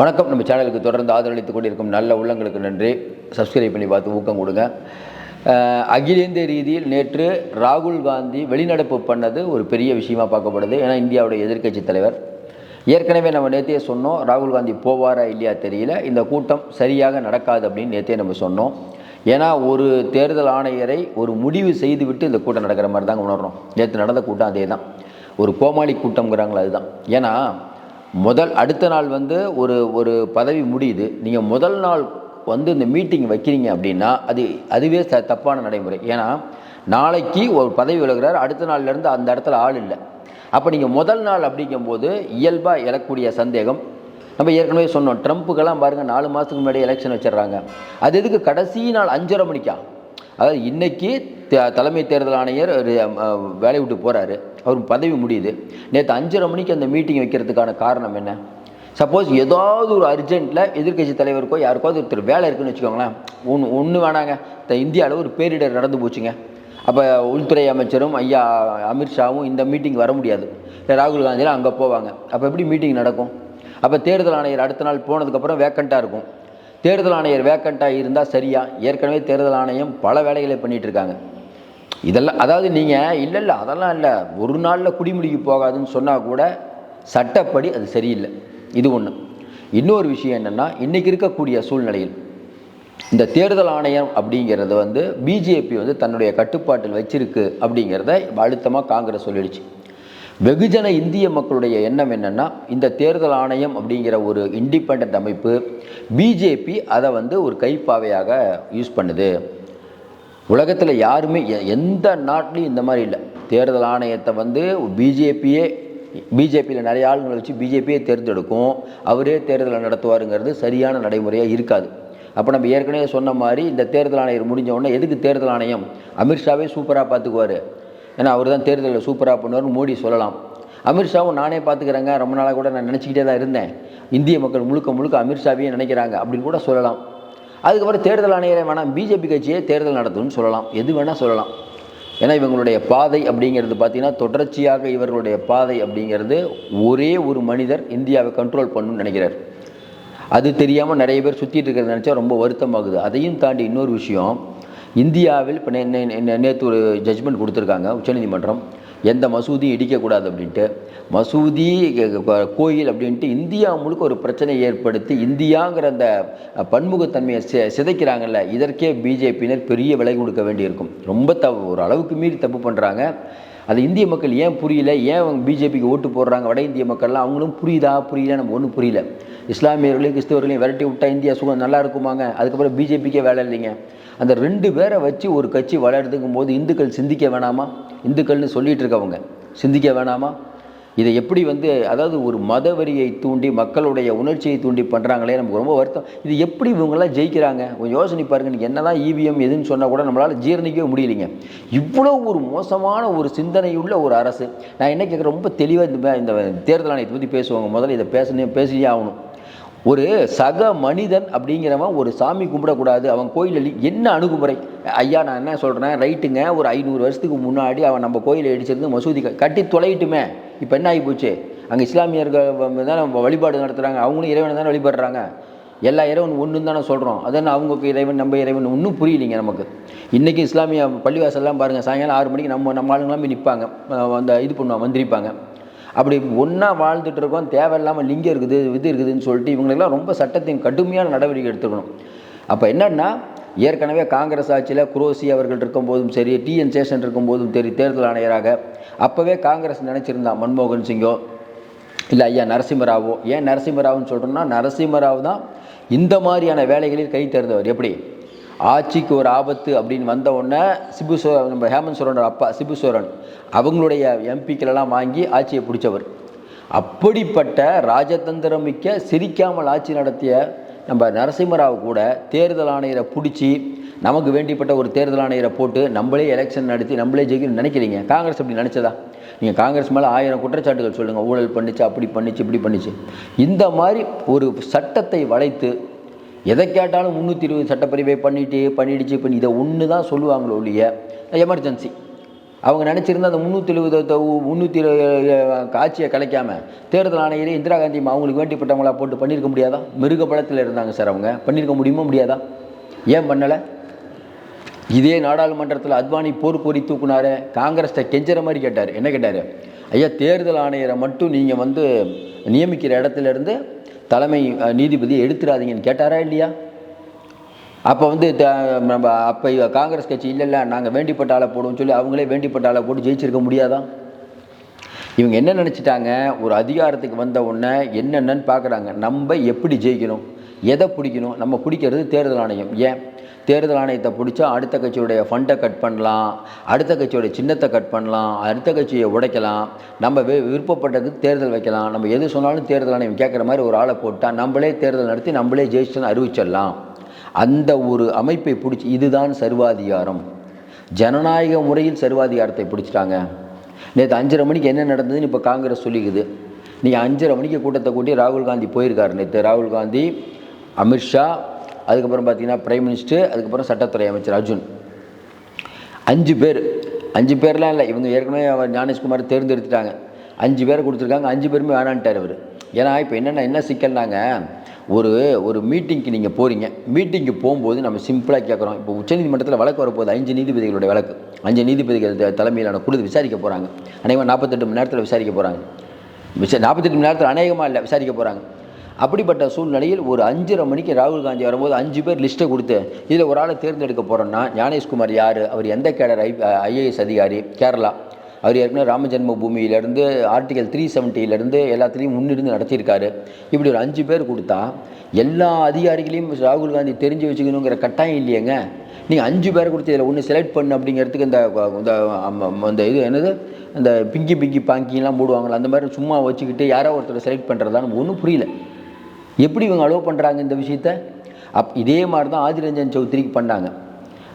வணக்கம். நம்ம சேனலுக்கு தொடர்ந்து ஆதரவளித்துக் கொண்டிருக்கும் நல்ல உள்ளங்களுக்கு நன்றி. சப்ஸ்கிரைப் பண்ணி பார்த்து ஊக்கம் கொடுங்க. அகில இந்திய ரீதியில் நேற்று ராகுல் காந்தி வெளிநடப்பு பண்ணது ஒரு பெரிய விஷயமா பார்க்கப்படுது. ஏன்னா இந்தியாவுடைய எதிர்க்கட்சி தலைவர். ஏற்கனவே நம்ம நேத்தையே சொன்னோம் ராகுல் காந்தி போவாரா இல்லையா தெரியல. இந்த கூட்டம் சரியாக நடக்காது அப்படின்னு நேற்றே நம்ம சொன்னோம். ஏன்னா ஒரு தேர்தல் ஆணையரை ஒரு முடிவு செய்துவிட்டு இந்த கூட்டம் நடக்கிற மாதிரி தாங்க உணர்றோம். நேற்று நடந்த கூட்டம் அதே தான் ஒரு கோமாளி கூட்டம்ங்கிறாங்களா அதுதான். ஏன்னா முதல் அடுத்த நாள் வந்து ஒரு ஒரு பதவி முடியுது. நீங்கள் முதல் நாள் வந்து இந்த மீட்டிங் வைக்கிறீங்க அப்படின்னா அது அதுவே ச தப்பான நடைமுறை. ஏன்னா நாளைக்கு ஒரு பதவி விலகிறார் அடுத்த நாள்லேருந்து அந்த இடத்துல ஆள் இல்லை. அப்போ நீங்கள் முதல் நாள் அப்படிங்கும்போது இயல்பாக எழக்கூடிய சந்தேகம். நம்ம ஏற்கனவே சொன்னோம் ட்ரம்ப்புக்கெல்லாம் பாருங்கள் நாலு மாதத்துக்கு முன்னாடி எலெக்ஷன் வச்சிடுறாங்க. அது எதுக்கு? கடைசி நாள் அஞ்சரை மணிக்கா. அதாவது இன்றைக்கி த- தலைமை தேர்தல் ஆணையர் வேலையை விட்டு போகிறாரு அவர் பதவி முடியுது. நேற்று அஞ்சரை மணிக்கு அந்த மீட்டிங் வைக்கிறதுக்கான காரணம் என்ன? சப்போஸ் ஏதாவது ஒரு அர்ஜென்ட்டில் எதிர்க்கட்சி தலைவருக்கோ யாருக்காவது ஒருத்தர் வேலை இருக்குன்னு வச்சுக்கோங்களேன். ஒன்று ஒன்று வேணாங்க. இந்த இந்தியாவில் ஒரு பேரிடர் நடந்து போச்சுங்க. அப்போ உள்துறை அமைச்சரும் ஐயா அமித்ஷாவும் இந்த மீட்டிங் வர முடியாது. இல்லை ராகுல் காந்தியில் அங்கே போவாங்க. அப்போ எப்படி மீட்டிங் நடக்கும்? அப்போ தேர்தல் ஆணையர் அடுத்த நாள் போனதுக்கப்புறம் வேக்கண்ட்டாக இருக்கும். தேர்தல் ஆணையர் வேக்கண்ட்டாக இருந்தால் சரியா? ஏற்கனவே தேர்தல் ஆணையம் பல வேலைகளை பண்ணிகிட்ருக்காங்க இருக்காங்க. இதெல்லாம் அதாவது நீங்கள் இல்லை இல்லை அதெல்லாம் இல்லை. ஒரு நாளில் குடிமுடிக்கு போகாதுன்னு சொன்னால் கூட சட்டப்படி அது சரியில்லை. இது ஒன்று இன்னொரு விஷயம் என்னென்னா இன்றைக்கி இருக்கக்கூடிய சூழ்நிலையில் இந்த தேர்தல் ஆணையம் அப்படிங்கிறது வந்து பிஜேபி வந்து தன்னுடைய கட்டுப்பாட்டில் வச்சிருக்கு அப்படிங்கிறத அழுத்தமாக காங்கிரஸ் சொல்லிடுச்சு. வெகுஜன இந்திய மக்களுடைய எண்ணம் என்னென்னா இந்த தேர்தல் ஆணையம் அப்படிங்கிற ஒரு இண்டிபெண்ட் அமைப்பு பிஜேபி அதை வந்து ஒரு கைப்பாவையாக யூஸ் பண்ணுது. உலகத்தில் யாருமே எ- எந்த நாட்டிலையும் இந்த மாதிரி இல்லை. தேர்தல் ஆணையத்தை வந்து பிஜேபியே பிஜேபியில் நிறைய ஆளுங்களை வச்சு பிஜேபியே தேர்ந்தெடுக்கும். அவரே தேர்தலை நடத்துவாருங்கிறது சரியான நடைமுறையாக இருக்காது. அப்போ நம்ம ஏற்கனவே சொன்ன மாதிரி இந்த தேர்தல் ஆணையர் முடிஞ்ச உடனே எதுக்கு தேர்தல் ஆணையம்? அமித்ஷாவே சூப்பராக பார்த்துக்குவார் ஏன்னா அவர் தான் தேர்தலில் சூப்பராக பண்ணுவார்னு மோடி சொல்லலாம். அமித்ஷாவும் நானே பார்த்துக்கிறேங்க ரொம்ப நாளாக கூட நான் நினச்சிக்கிட்டே தான் இருந்தேன். இந்திய மக்கள் முழுக்க முழுக்க அமித்ஷாவையே நினைக்கிறாங்க அப்படின்னு கூட சொல்லலாம். அதுக்கப்புறம் தேர்தல் ஆணையரை வேணாம் பிஜேபி கட்சியே தேர்தல் நடத்தும்னு சொல்லலாம். எது வேணால் சொல்லலாம். ஏன்னா இவங்களுடைய பாதை அப்படிங்கிறது பார்த்திங்கன்னா தொடர்ச்சியாக இவர்களுடைய பாதை அப்படிங்கிறது ஒரே ஒரு மனிதர் இந்தியாவை கண்ட்ரோல் பண்ணணும்னு நினைக்கிறார். அது தெரியாமல் நிறைய பேர் சுற்றிட்டு இருக்கிறத நினச்சா ரொம்ப வருத்தமாகுது. அதையும் தாண்டி இன்னொரு விஷயம் இந்தியாவில் இப்போ நேற்று ஒரு ஜட்ஜ்மெண்ட் கொடுத்துருக்காங்க உச்சநீதிமன்றம். எந்த மசூதியும் இடிக்கக்கூடாது அப்படின்ட்டு. மசூதி கோயில் அப்படின்ட்டு இந்தியா முழுக்க ஒரு பிரச்சனையை ஏற்படுத்தி இந்தியாங்கிற அந்த பன்முகத்தன்மையை சி சிதைக்கிறாங்கல்ல இதற்கே பிஜேபியினர் பெரிய விலை கொடுக்க வேண்டியிருக்கும். ரொம்ப தப்பு ஒரு அளவுக்கு மீறி தப்பு பண்ணுறாங்க அது இந்திய மக்கள் ஏன் புரியல? ஏன் அவங்க பிஜேபிக்கு ஓட்டு போடுறாங்க? வட இந்திய மக்கள்லாம் அவங்களும் புரியுதா? புரியல நம்ம ஒன்றும் புரியல. இஸ்லாமியர்களையும் கிறிஸ்தவர்களையும் விரட்டி விட்டால் இந்தியா சுகம் நல்லா இருக்குமாங்க? அதுக்கப்புறம் பிஜேபிக்கே வேலை இல்லைங்க. அந்த ரெண்டு பேரை வச்சு ஒரு கட்சி வளருதுங்கும் போது இந்துக்கள் சிந்திக்க வேணாமா? இந்துக்கள்னு சொல்லிட்டு இருக்கவங்க. சிந்திக்க வேணாமா? இதை எப்படி வந்து அதாவது ஒரு மதவரியை தூண்டி மக்களுடைய உணர்ச்சியை தூண்டி பண்ணுறாங்களே நமக்கு ரொம்ப வருத்தம். இது எப்படி இவங்கெல்லாம் ஜெயிக்கிறாங்க? கொஞ்சம் யோசனை பாருங்க. நீங்கள் என்ன தான் இவிஎம் எதுன்னு சொன்னால் கூட நம்மளால் ஜீரணிக்கவே முடியலைங்க. இவ்வளோ ஒரு மோசமான ஒரு சிந்தனையுள்ள ஒரு அரசு. நான் என்ன கேட்குறேன் ரொம்ப தெளிவாக இந்த இந்த தேர்தல் ஆணையத்தை பற்றி பேசுவாங்க. முதல்ல இதை பேசணும் பேசியே ஆகணும். ஒரு சக மனிதன் அப்படிங்கிறவன் ஒரு சாமி கும்பிடக்கூடாது. அவன் கோயிலில் என்ன அணுகுமுறை? ஐயா நான் என்ன சொல்கிறேன் ரைட்டுங்க. ஒரு ஐநூறு வருஷத்துக்கு முன்னாடி அவன் நம்ம கோயிலை இடிச்சிருந்து மசூதி கட்டி தொலையிட்டுமே. இப்போ என்ன ஆகி போச்சு? அங்கே இஸ்லாமியர்கள் தான் நம்ம வழிபாடு நடத்துகிறாங்க அவங்களும் இறைவனை தானே வழிபடுறாங்க. எல்லா இறைவன் ஒன்று தானே சொல்கிறோம் அதான் அவங்க இறைவன் நம்ம இறைவன்? ஒன்றும் புரியலைங்க நமக்கு. இன்றைக்கி இஸ்லாமிய பள்ளிவாசல்லாம் பாருங்கள் சாயங்காலம் ஆறு மணிக்கு நம்ம நம்ம ஆளுங்களாம் போய் நிற்பாங்க அந்த இது பண்ணுவாங்க வந்திருப்பாங்க. அப்படி ஒன்றா வாழ்ந்துட்டு இருக்கோம் தேவையில்லாமல் லிங்கம் இருக்குது இது இருக்குதுன்னு சொல்லிட்டு இவங்களுக்கெல்லாம் ரொம்ப சட்டத்தின் கடுமையான நடவடிக்கை எடுத்துக்கணும். அப்போ என்னென்னா ஏற்கனவே காங்கிரஸ் ஆட்சியில் குரோசி அவர்கள் இருக்கும்போதும் சரி டிஎன் சேஷன் இருக்கும்போதும் சரி தேர்தல் ஆணையராக அப்போவே காங்கிரஸ் நினச்சிருந்தான் மன்மோகன் சிங்கோ இல்லை ஐயா நரசிம்மராவோ ஏன் நரசிம்மராவுன்னு சொல்கிறோம்னா நரசிம்மராவ் தான் இந்த மாதிரியான வேலைகளில் கை தேர்ந்தவர். எப்படி? ஆட்சிக்கு ஒரு ஆபத்து அப்படின்னு வந்த உடனே சிபு நம்ம ஹேமந்த் சோரனோட அப்பா சிபு சோரன் அவங்களுடைய எம்பிக்களெல்லாம் வாங்கி ஆட்சியை பிடிச்சவர். அப்படிப்பட்ட ராஜதந்திரம் மிக்க சிரிக்காமல் ஆட்சி நடத்திய நம்ம நரசிம்மராவ் கூட தேர்தல் ஆணையரை பிடிச்சி நமக்கு வேண்டிப்பட்ட ஒரு தேர்தல் ஆணையரை போட்டு நம்மளே எலெக்ஷன் நடத்தி நம்மளே ஜெயிக்கணும்னு நினைக்கிறீங்க? காங்கிரஸ் அப்படி நினச்சதா? நீங்கள் காங்கிரஸ் மேலே ஆயிரம் குற்றச்சாட்டுகள் சொல்லுங்கள் ஊழல் பண்ணிச்சு அப்படி பண்ணிச்சு இப்படி பண்ணிச்சு. இந்த மாதிரி ஒரு சட்டத்தை வளைத்து எதை கேட்டாலும் முந்நூற்றி இருபது சட்டப்பிரிவை பண்ணிட்டு பண்ணிடுச்சு பண்ணி இதை ஒன்று தான் சொல்லுவாங்களோ ஒழிய எமர்ஜென்சி அவங்க நினச்சிருந்தா அந்த முந்நூற்றி எழுபது முந்நூற்றி ஆட்சியை கலைக்காம தேர்தல் ஆணையரே இந்திரா காந்தி அவங்களுக்கு வேண்டிப்பட்டவங்களா போட்டு பண்ணியிருக்க முடியாதா? மிருக படத்தில் இருந்தாங்க சார் அவங்க. பண்ணியிருக்க முடியுமா முடியாதா? ஏன் பண்ணலை? இதே நாடாளுமன்றத்தில் அத்வானி போர் கோரி தூக்குனாரு காங்கிரஸை கெஞ்சற மாதிரி கேட்டார். என்ன கேட்டார்? ஐயா தேர்தல் ஆணையரை மட்டும் நீங்கள் வந்து நியமிக்கிற இடத்துலேருந்து தலைமை நீதிபதியை எடுத்துடாதீங்கன்னு கேட்டாரா இல்லையா? அப்போ வந்து த- நம்ம அப்போ காங்கிரஸ் கட்சி இல்லை இல்லை நாங்கள் வேண்டிப்பட்ட ஆளை போடுவோம்னு சொல்லி அவங்களே வேண்டிப்பட்ட ஆளை போட்டு ஜெயிச்சிருக்க முடியாதா? இவங்க என்ன நினச்சிட்டாங்க? ஒரு அதிகாரத்துக்கு வந்த உடனே என்னென்னன்னு பார்க்குறாங்க நம்ம எப்படி ஜெயிக்கணும்? எதை பிடிக்கணும்? நம்ம பிடிக்கிறது தேர்தல் ஆணையம். ஏன்? தேர்தல் ஆணையத்தை பிடிச்சா அடுத்த கட்சியுடைய ஃபண்டை கட் பண்ணலாம். அடுத்த கட்சியோட சின்னத்தை கட் பண்ணலாம். அடுத்த கட்சியை உடைக்கலாம். நம்ம வி- விருப்பப்பட்டதுக்கு தேர்தல் வைக்கலாம். நம்ம எது சொன்னாலும் தேர்தல் ஆணையம் கேட்குற மாதிரி ஒரு ஆளை போட்டால் நம்மளே தேர்தல் நடத்தி நம்மளே ஜெயிச்சுன்னு அறிவிச்சிடலாம். அந்த ஒரு அமைப்பை பிடிச்சி இதுதான் சர்வாதிகாரம். ஜனநாயக முறையில் சர்வாதிகாரத்தை பிடிச்சிட்டாங்க. நேற்று அஞ்சரை மணிக்கு என்ன நடந்ததுன்னு இப்போ காங்கிரஸ் சொல்லிக்குது. நீங்கள் அஞ்சரை மணிக்கு கூட்டத்தை கூட்டி ராகுல் காந்தி போயிருக்காரு நேற்று ராகுல் காந்தி அமித்ஷா அதுக்கப்புறம் பார்த்தீங்கன்னா பிரைம் மினிஸ்டர் அதுக்கப்புறம் சட்டத்துறை அமைச்சர் அர்ஜுன். அஞ்சு பேர். அஞ்சு பேர்லாம் இல்லை இவங்க ஏற்கனவே அவர் ஞானேஷ்குமார் தேர்ந்தெடுத்துட்டாங்க. அஞ்சு பேரை கொடுத்துருக்காங்க. அஞ்சு பேருமே வேணான்ட்டார் அவர். ஏன்னா இப்போ என்னென்ன என்ன சிக்கல்னாங்க ஒரு ஒரு மீட்டிங்க்கு நீங்கள் போகிறீங்க மீட்டிங்க்கு போகும்போது நம்ம சிம்பிளாக கேட்குறோம் இப்போ உச்சநீதிமன்றத்தில் வழக்கு வரப்போகுது. அஞ்சு நீதிபதிகளுடைய வழக்கு. அஞ்சு நீதிபதிகள் தலைமையிலான குழு விசாரிக்க போகிறாங்க அநேகமாக நாற்பத்தெட்டு மணி நேரத்தில் விசாரிக்க போகிறாங்க விசா நாற்பத்தெட்டு மணி நேரத்தில் அநேகமாக இல்லை விசாரிக்க போகிறாங்க அப்படிப்பட்ட சூழ்நிலையில் ஒரு அஞ்சரை மணிக்கு ராகுல் காந்தி வரும்போது அஞ்சு பேர் லிஸ்ட்டை கொடுத்து இதில் ஒரு ஆளை தேர்ந்தெடுக்க போகிறோன்னா ஞானேஷ்குமார் யார்? அவர் எந்த கேடர் ஐ ஐஏஎஸ் அதிகாரி கேரளா. அவர் ஏற்கனவே ராம ஜென்ம பூமியிலேருந்து ஆர்டிகல் த்ரீ செவன்ட்டியிலேருந்து எல்லாத்துலேயும் முன்னிருந்து நடத்தியிருக்காரு. இப்படி ஒரு அஞ்சு பேர் கொடுத்தா எல்லா அதிகாரிகளையும் ராகுல் காந்தி தெரிஞ்சு வச்சுக்கணுங்கிற கட்டாயம் இல்லையேங்க. நீங்கள் அஞ்சு பேரை கொடுத்து இதில் ஒன்று செலக்ட் பண்ணு அப்படிங்கிறதுக்கு இந்த இந்த இது என்னது? இந்த பிங்கி பிங்கி பாங்கிலாம் போடுவாங்களா அந்த மாதிரி சும்மா வச்சுக்கிட்டு யாரோ ஒருத்தரை செலக்ட் பண்ணுறதான்னு ஒன்றும் புரியல. எப்படி இவங்க அலோவ் பண்ணுறாங்க இந்த விஷயத்த? அப் இதே மாதிரி தான் ஆதிரஞ்சன் சௌத்ரிக்கு பண்ணாங்க.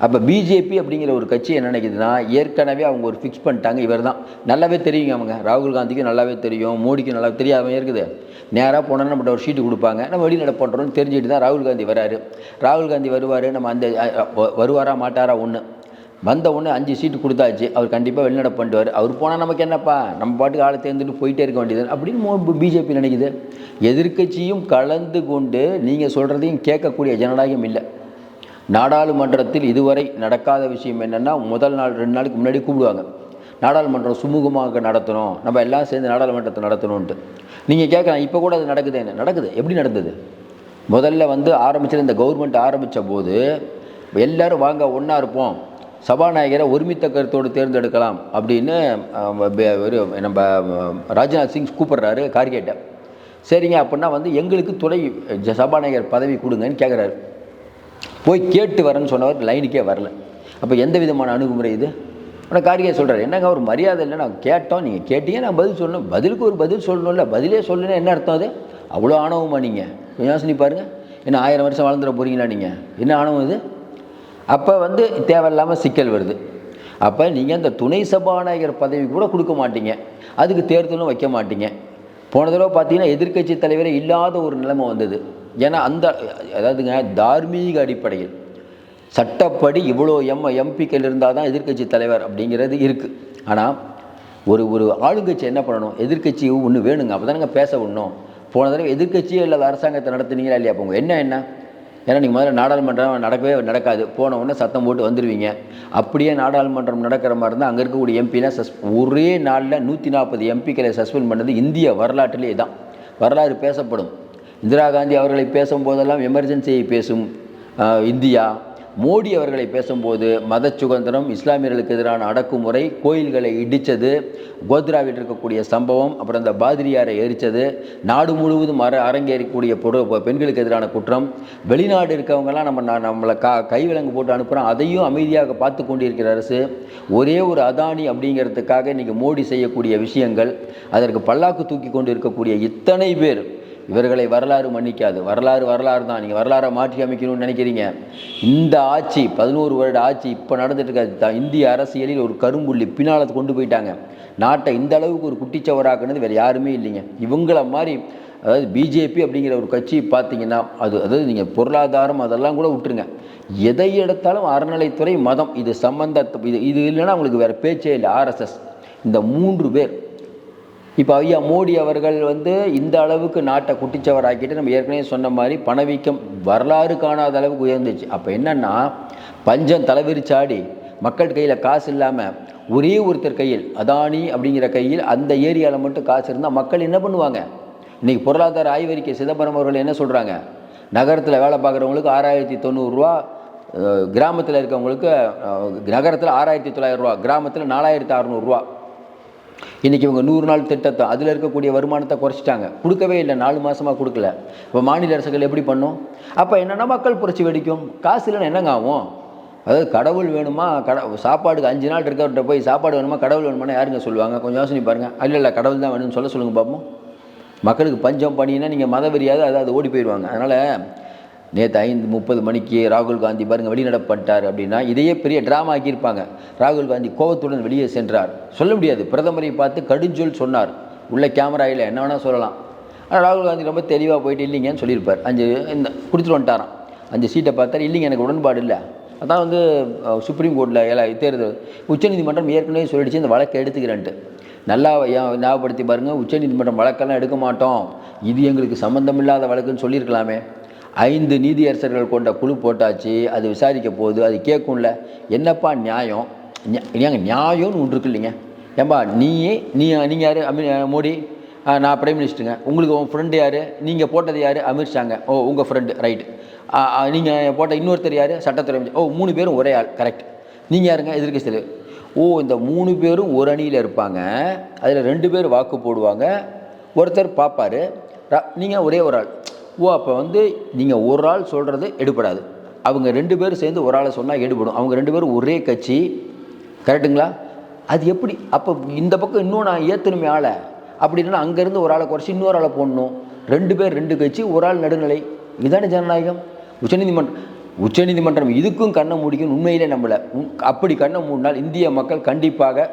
அப்போ பிஜேபி அப்படிங்கிற ஒரு கட்சி என்ன நினைக்குதுன்னா ஏற்கனவே அவங்க ஒரு ஃபிக்ஸ் பண்ணிட்டாங்க இவர் தான் நல்லாவே தெரியுங்க அவங்க. ராகுல் காந்திக்கு நல்லாவே தெரியும் மோடிக்கு நல்லா தெரியாமல் இருக்குது. நேராக போனால் நம்மகிட்ட ஒரு ஷீட்டு கொடுப்பாங்க. நம்ம வெளிநடை பண்ணுறோம்னு தெரிஞ்சுட்டு தான் ராகுல் காந்தி வராரு. ராகுல் காந்தி வருவார் நம்ம அந்த வருவாரா மாட்டாரா? ஒன்று வந்த உடனே அஞ்சு சீட்டு கொடுத்தாச்சு. அவர் கண்டிப்பாக வெளிநடை பண்ணுவார் அவர் போனால் நமக்கு என்னப்பா? நம்ம பாட்டுக்கு ஆளை தேர்ந்துட்டு போயிட்டே இருக்க வேண்டியது அப்படின்னு பிஜேபி நினைக்குது. எதிர்க்கட்சியும் கலந்து கொண்டு நீங்கள் சொல்கிறதையும் கேட்கக்கூடிய ஜனநாயகம் இல்லை. நாடாளுமன்றத்தில் இதுவரை நடக்காத விஷயம் என்னென்னா முதல் நாள் ரெண்டு நாளுக்கு முன்னாடி கூப்பிடுவாங்க. நாடாளுமன்றம் சுமூகமாக நடத்தணும். நம்ம எல்லாம் சேர்ந்து நாடாளுமன்றத்தை நடத்தணும்ன்ட்டு. நீங்கள் கேட்கலாம் இப்போ கூட அது நடக்குது என்ன? நடக்குது. எப்படி நடந்தது? முதல்ல வந்து ஆரம்பிச்சது இந்த கவர்மெண்ட் ஆரம்பித்த போது எல்லோரும் வாங்க ஒன்றா இருப்போம். சபாநாயகரை ஒருமித்த கருத்தோடு தேர்ந்தெடுக்கலாம் அப்படின்னு ஒரு நம்ம ராஜ்நாத் சிங் கூப்பிட்றாரு கார்கேட்டை. சரிங்க அப்படின்னா வந்து எங்களுக்கு துணை சபாநாயகர் பதவி கொடுங்கன்னு கேட்குறாரு போய் கேட்டு வரேன்னு சொன்னவர் லைனுக்கே வரல. அப்போ எந்த விதமான அணுகுமுறை இது? ஆனால் காரிகே சொல்கிறார் என்னங்க ஒரு மரியாதை இல்லை நான் கேட்டோம் நீங்கள் கேட்டீங்க நான் பதில் சொல்லணும். பதிலுக்கு ஒரு பதில் சொல்லணும்ல பதிலே சொல்லுன்னா என்ன அர்த்தம் அது? அவ்வளோ ஆணவமா நீங்கள் கொஞ்சம் யோசனை பாருங்கள் என்ன ஆயிரம் வருஷம் வாழ்ந்துட போகிறீங்களா நீங்கள் என்ன ஆணவம் இது? அப்போ வந்து தேவையில்லாமல் சிக்கல் வருது. அப்போ நீங்கள் அந்த துணை சபாநாயகர் பதவி கூட கொடுக்க மாட்டீங்க. அதுக்கு தேர்தலும் வைக்க மாட்டீங்க. போன தடவை பார்த்தீங்கன்னா எதிர்க்கட்சி தலைவரே இல்லாத ஒரு நிலைமை வந்தது. ஏன்னா அந்த அதாவதுங்க தார்மீக அடிப்படையில் சட்டப்படி இவ்வளோ எம் எம்பிக்கள் இருந்தால் தான் எதிர்க்கட்சி தலைவர் அப்படிங்கிறது இருக்குது ஆனால் ஒரு ஒரு ஆளுங்கட்சி என்ன பண்ணணும்? எதிர்க்கட்சி ஒன்று வேணுங்க. அப்போ தானேங்க பேச விடணும் போன தடவை எதிர்க்கட்சியே இல்லாத அரசாங்கத்தை நடத்துனீங்களா இல்லையா? அப்போ என்ன என்ன? ஏன்னா நீங்கள் முதல்ல நாடாளுமன்றம் நடக்கவே நடக்காது. போன உடனே சத்தம் போட்டு வந்துடுவீங்க அப்படியே நாடாளுமன்றம் நடக்கிற மாதிரி இருந்தால் அங்கே இருக்கக்கூடிய எம்பிலாம் சஸ் ஒரே நாளில் நூற்றி நாற்பது எம்பிக்களை சஸ்பெண்ட் பண்ணது இந்திய வரலாற்றிலே தான் வரலாறு பேசப்படும். இந்திரா காந்தி அவர்களை பேசும்போதெல்லாம் எமர்ஜென்சியை பேசும் இந்தியா. மோடி அவர்களை பேசும்போது மத சுதந்திரம் இஸ்லாமியர்களுக்கு எதிரான அடக்குமுறை கோயில்களை இடித்தது கோத்ராவில் இருக்கக்கூடிய சம்பவம் அப்புறம் இந்த பாதிரியாரை எரித்தது நாடு முழுவதும் அர அரங்கேறக்கூடிய பொரு பெண்களுக்கு எதிரான குற்றம். வெளிநாடு இருக்கவங்கெல்லாம் நம்ம நம்மளை கா கைவிலங்கு போட்டு அனுப்புகிறோம் அதையும் அமைதியாக பார்த்து கொண்டிருக்கிற அரசு ஒரே ஒரு அதானி அப்படிங்கிறதுக்காக இன்றைக்கி மோடி செய்யக்கூடிய விஷயங்கள் அதற்கு பல்லாக்கு தூக்கி கொண்டு இருக்கக்கூடிய இத்தனை பேர் இவர்களை வரலாறு மன்னிக்காது. வரலாறு வரலாறு தான். நீங்கள் வரலாறை மாற்றி அமைக்கணும்னு நினைக்கிறீங்க. இந்த ஆட்சி பதினோரு வருட ஆட்சி இப்போ நடந்துட்டு இருக்க த- இந்திய அரசியலில் ஒரு கரும்புள்ளி பின்னால் கொண்டு போயிட்டாங்க. நாட்டை இந்த அளவுக்கு ஒரு குட்டிச்சவராக்குனது வேறு யாருமே இல்லைங்க. இவங்கள மாதிரி அதாவது பிஜேபி அப்படிங்கிற ஒரு கட்சி பார்த்தீங்கன்னா அது அதாவது நீங்கள் பொருளாதாரம் அதெல்லாம் கூட விட்டுருங்க. எதை எடுத்தாலும் அறநிலைத்துறை மதம். இது சம்பந்த இது இது இல்லைன்னா அவங்களுக்கு வேறு பேச்சே இல்லை. ஆர்எஸ்எஸ் இந்த மூன்று பேர் இப்போ ஐயா மோடி அவர்கள் வந்து இந்த அளவுக்கு நாட்டை குட்டிச்சவராக்கிட்டு நம்ம ஏற்கனவே சொன்ன மாதிரி பணவீக்கம் வரலாறு காணாத அளவுக்கு உயர்ந்துச்சு. அப்போ என்னன்னா பஞ்சம் தலைவிரிச்சாடி மக்கள் கையில் காசு இல்லாமல் ஒரே ஒருத்தர் கையில் அதானி அப்படிங்கிற கையில் அந்த ஏரியாவில் மட்டும் காசு இருந்தால் மக்கள் என்ன பண்ணுவாங்க? இன்றைக்கி பொருளாதார ஆய்வறிக்கை சிதம்பரம் அவர்கள் என்ன சொல்கிறாங்க நகரத்தில் வேலை பார்க்குறவங்களுக்கு ஆறாயிரத்தி தொண்ணூறுரூவா கிராமத்தில் இருக்கவங்களுக்கு நகரத்தில் ஆறாயிரத்தி தொள்ளாயிரரூவா கிராமத்தில் நாலாயிரத்தி அறநூறுரூவா இன்றைக்கி இவங்க நூறு நாள் திட்டத்தை அதில் இருக்கக்கூடிய வருமானத்தை குறைச்சிட்டாங்க. கொடுக்கவே இல்லை நாலு மாதமாக கொடுக்கல. இப்போ மாநில அரசுகள் எப்படி பண்ணும்? அப்போ என்னென்னா மக்கள் புரட்சி வெடிக்கும்? காசு இல்லைன்னா என்னங்க ஆகும்? அதாவது கடவுள் வேணுமா? கட சாப்பாடுக்கு அஞ்சு நாள் இருக்கிறவர்கிட்ட போய் சாப்பாடு வேணுமா? கடவுள் வேணுமான்னு யாருங்க சொல்லுவாங்க? கொஞ்சம் யோசனை பாருங்கள் இல்லை இல்லை கடவுள் தான் வேணும்னு சொல்ல சொல்லுங்கள் பார்ப்போம் மக்களுக்கு பஞ்சம் பண்ணினா நீங்கள் மதவெறியாவது அதாவது ஓடி போயிடுவாங்க அதனால் நேற்று ஐந்து முப்பது மணிக்கு ராகுல் காந்தி பாருங்கள் வெளிநடப்பட்டார் அப்படின்னா இதையே பெரிய ட்ராமா ஆக்கியிருப்பாங்க. ராகுல் காந்தி கோபத்துடன் வெளியே சென்றார். சொல்ல முடியாது. பிரதமரை பார்த்து கடுஞ்சொல் சொன்னார். உள்ள கேமரா இல்லை என்ன வேணால் சொல்லலாம். ஆனால் ராகுல் காந்தி ரொம்ப தெளிவாக போயிட்டு இல்லைங்கன்னு சொல்லியிருப்பார். அஞ்சு இந்த கொடுத்துட்டு வந்துட்டாராம். அஞ்சு சீட்டை பார்த்தார். இல்லைங்க எனக்கு உடன்பாடு இல்லை. அதான் வந்து சுப்ரீம் கோர்ட்டில் எல்லா தேர்தல் உச்சநீதிமன்றம் ஏற்கனவே சொல்லிடுச்சு. இந்த வழக்கை எடுத்துக்கிறேன்ட்டு. நல்லா ஞாபகப்படுத்தி பாருங்கள் உச்சநீதிமன்றம் வழக்கெல்லாம் எடுக்க மாட்டோம். இது எங்களுக்கு சம்மந்தமில்லாத வழக்குன்னு சொல்லியிருக்கலாமே. ஐந்து நீதியரசர்கள் கொண்ட குழு போட்டாச்சு அது விசாரிக்க போகுது அது கேட்கும்ல என்னப்பா நியாயம்? ஏங்க நியாயம்னு ஒன்று இருக்கு இல்லைங்க. ஏம்பா நீயே நீ நீங்கள் யார்? அமி மோடி? நான் பிரைம் மினிஸ்டருங்க. உங்களுக்கு உன் ஃப்ரெண்டு யார்? நீங்கள் போட்டது யார்? அமித்ஷாங்க ஓ உங்கள் ஃப்ரெண்டு ரைட்டு நீங்கள் போட்ட இன்னொருத்தர் யார்? சட்டத்துறை அமைச்சர். ஓ மூணு பேரும் ஒரே ஆள் கரெக்ட் நீங்கள் யாருங்க? எதிர்க்க தலைவர் ஓ இந்த மூணு பேரும் ஒரு அணியில் இருப்பாங்க. அதில் ரெண்டு பேர் வாக்கு போடுவாங்க. ஒருத்தர் பார்ப்பாரு நீங்கள் ஒரே ஒரு ஆள். ஓ அப்போ வந்து நீங்கள் ஒரு ஆள் சொல்கிறது எடுபடாது. அவங்க ரெண்டு பேரும் சேர்ந்து ஒரு ஆளை சொன்னால் எடுபடும். அவங்க ரெண்டு பேரும் ஒரே கட்சி. கரெக்டுங்களா அது எப்படி? அப்போ இந்த பக்கம் இன்னும் நான் ஏற்றணுமே ஆளை. அப்படின்னா அங்கேருந்து ஒரு ஆளை குறைச்சி இன்னொரு ஆளை போடணும். ரெண்டு பேர் ரெண்டு கட்சி ஒரு ஆள் நடுநிலை. இதுதானே ஜனநாயகம்? உச்சநீதிமன்றம் உச்சநீதிமன்றம் இதுக்கும் கண்ணை முடிக்கும் உண்மையிலே நம்மளை அப்படி கண்ணை மூடினால் இந்திய மக்கள் கண்டிப்பாக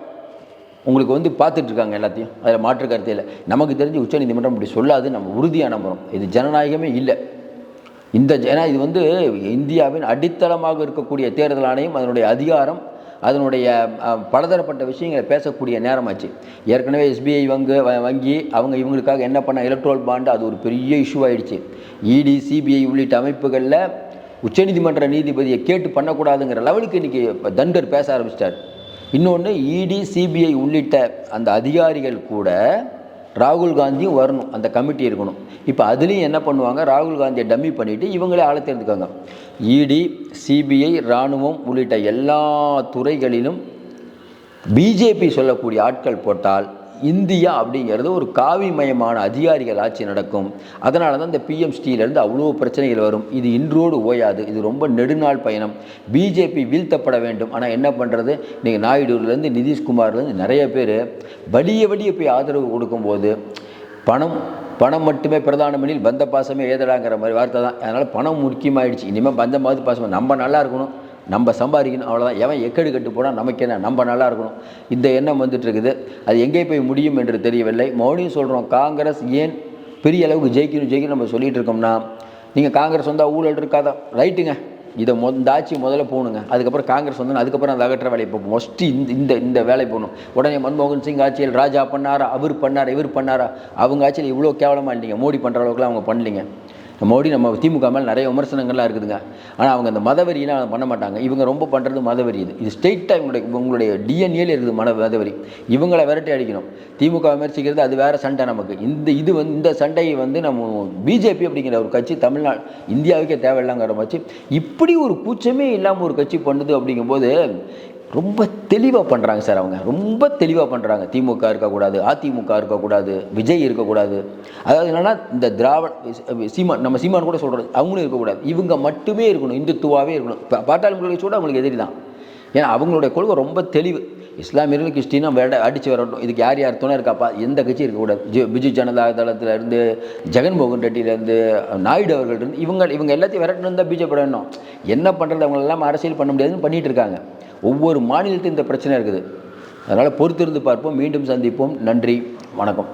உங்களுக்கு வந்து பார்த்துட்ருக்காங்க எல்லாத்தையும். அதில் மாற்று கருத்தையில் இல்லை. நமக்கு தெரிஞ்சு உச்சநீதிமன்றம் இப்படி சொல்லாது நம்ம உறுதியாக நம்புகிறோம் இது ஜனநாயகமே இல்லை. இந்த ஜ- ஏன்னா இது வந்து இந்தியாவின் அடித்தளமாக இருக்கக்கூடிய தேர்தல் ஆணையம் அதனுடைய அதிகாரம் அதனுடைய பலதரப்பட்ட விஷயங்களை பேசக்கூடிய நேரமாச்சு. ஏற்கனவே எஸ்பிஐ வங்கு வ- வங்கி அவங்க இவங்களுக்காக என்ன பண்ண எலக்ட்ரோல் பாண்டு அது ஒரு பெரிய இஷ்யூ ஆயிடுச்சு. இடி சிபிஐ உள்ளிட்ட அமைப்புகளில் உச்சநீதிமன்ற நீதிபதியை கேட்டு பண்ணக்கூடாதுங்கிற லெவலுக்கு இன்றைக்கி தண்டர் பேச ஆரம்பிச்சிட்டார். இன்னொன்று இடி சிபிஐ உள்ளிட்ட அந்த அதிகாரிகள் கூட ராகுல் காந்தியும் வரணும். அந்த கமிட்டி இருக்கணும். இப்போ அதுலேயும் என்ன பண்ணுவாங்க? ராகுல் காந்தியை டம்மி பண்ணிவிட்டு இவங்களே ஆளை தேர்ந்துக்காங்க இடி சிபிஐ இராணுவம் உள்ளிட்ட எல்லா துறைகளிலும் பிஜேபி சொல்லக்கூடிய ஆட்கள் போட்டால் இந்தியா அப்படிங்கிறது ஒரு காவிமயமான அதிகாரிகள் ஆட்சி நடக்கும். அதனால தான் இந்த பிஎம் ஸ்டீலேருந்து அவ்வளோ பிரச்சனைகள் வரும். இது இன்றோடு ஓயாது. இது ரொம்ப நெடுநாள் பயணம். பிஜேபி வீழ்த்தப்பட வேண்டும். ஆனால் என்ன பண்ணுறது நீங்கள் நாயுடுலேருந்து நிதிஷ்குமார்லேருந்து நிறைய பேர் வடிய வடிய போய் ஆதரவு கொடுக்கும்போது பணம் பணம் மட்டுமே பிரதானமெனில் பந்த பாசமே ஏதடாங்கிற மாதிரி வார்த்தை தான். அதனால் பணம் முக்கியமாகிடுச்சு இனிமேல் பந்தமாவது பாசம் நம்ம நல்லா இருக்கணும். நம்ம சம்பாதிக்கணும் அவ்வளோதான் எவன் எக்கடு கட்டு போனால் நமக்கு என்ன? நம்ம நல்லா இருக்கணும். இந்த எண்ணம் வந்துட்டு இருக்குது அது எங்கே போய் முடியும் என்று தெரியவில்லை. மறுபடியும் சொல்கிறோம் காங்கிரஸ் ஏன் பெரிய அளவுக்கு ஜெயிக்கணும் ஜெயிக்கணும் நம்ம சொல்லிட்டு இருக்கோம்னா நீங்கள் காங்கிரஸ் வந்தால் ஊழல் இருக்காதா? ரைட்டுங்க. இதை மொ இந்த ஆட்சி முதல்ல போகணுங்க அதுக்கப்புறம் காங்கிரஸ் வந்து அதுக்கப்புறம் அந்த அகற்ற வேலையை போகும் மொஸ்ட்டு இந்த இந்த இந்த வேலை போகணும் உடனே மன்மோகன் சிங் ஆட்சியில் ராஜா பண்ணாரா? அவர் பண்ணாரா? இவர் பண்ணாரா? அவங்க ஆட்சியில் இவ்வளோ கேவலமாக இல்லைங்க. மோடி பண்ணுற அளவுக்குலாம் அவங்க பண்ணலிங்க. மோடி நம்ம திமுக மேலே நிறைய விமர்சனங்கள்லாம் இருக்குதுங்க. ஆனால் அவங்க அந்த மதவெறியெலாம் பண்ண மாட்டாங்க. இவங்க ரொம்ப பண்ணுறது மதவெறி இது. இது ஸ்ட்ரெயிட்டாக இவங்களுடைய உங்களுடைய டிஎன்ஏல இருக்குது மன மதவெறி. இவங்களை விரட்டி அடிக்கணும். திமுக விமர்சிக்கிறது அது வேறு சண்டை நமக்கு. இந்த இது வந்து இந்த சண்டையை வந்து நம்ம பிஜேபி அப்படிங்கிற ஒரு கட்சி தமிழ்நாடு இந்தியாவுக்கே தேவையில்லாங்கிற மாதிரி இப்படி ஒரு கூச்சமே இல்லாமல் ஒரு கட்சி பண்ணுது அப்படிங்கும்போது ரொம்ப தெளிவாக பண்ணுறாங்க சார் அவங்க. ரொம்ப தெளிவாக பண்ணுறாங்க திமுக இருக்கக்கூடாது அதிமுக இருக்கக்கூடாது விஜய் இருக்கக்கூடாது. அதாவது என்னென்னா இந்த திராவிட சீமான் நம்ம சீமான் கூட சொல்கிறது அவங்களும் இருக்கக்கூடாது. இவங்க மட்டுமே இருக்கணும் இந்துத்துவாவே இருக்கணும். இப்போ பாட்டாளி மக்களோட அவங்களுக்கு எதிரி தான். ஏன்னா அவங்களுடைய கொள்கை ரொம்ப தெளிவு. இஸ்லாமியர்கள் கிறிஸ்டினா வேட அடித்து வரட்டும். இதுக்கு யார் யார் துணை இருக்காப்பா எந்த கட்சியும் இருக்கக்கூடாது? பிஜு ஜனதா தளத்திலேருந்து ஜெகன்மோகன் ரெட்டியிலேருந்து நாயுடு அவர்கள் இருந்து இவங்க இவங்க எல்லாத்தையும் விரட்டணும் தான் பிஜேபி வேணும் என்ன பண்ணுறது அவங்களெல்லாம் அரசியல் பண்ண முடியாதுன்னு பண்ணிகிட்டு இருக்காங்க. ஒவ்வொரு மாநிலத்தையும் இந்த பிரச்சனை இருக்குது. அதனால் பொறுத்திருந்து பார்ப்போம். மீண்டும் சந்திப்போம். நன்றி. வணக்கம்.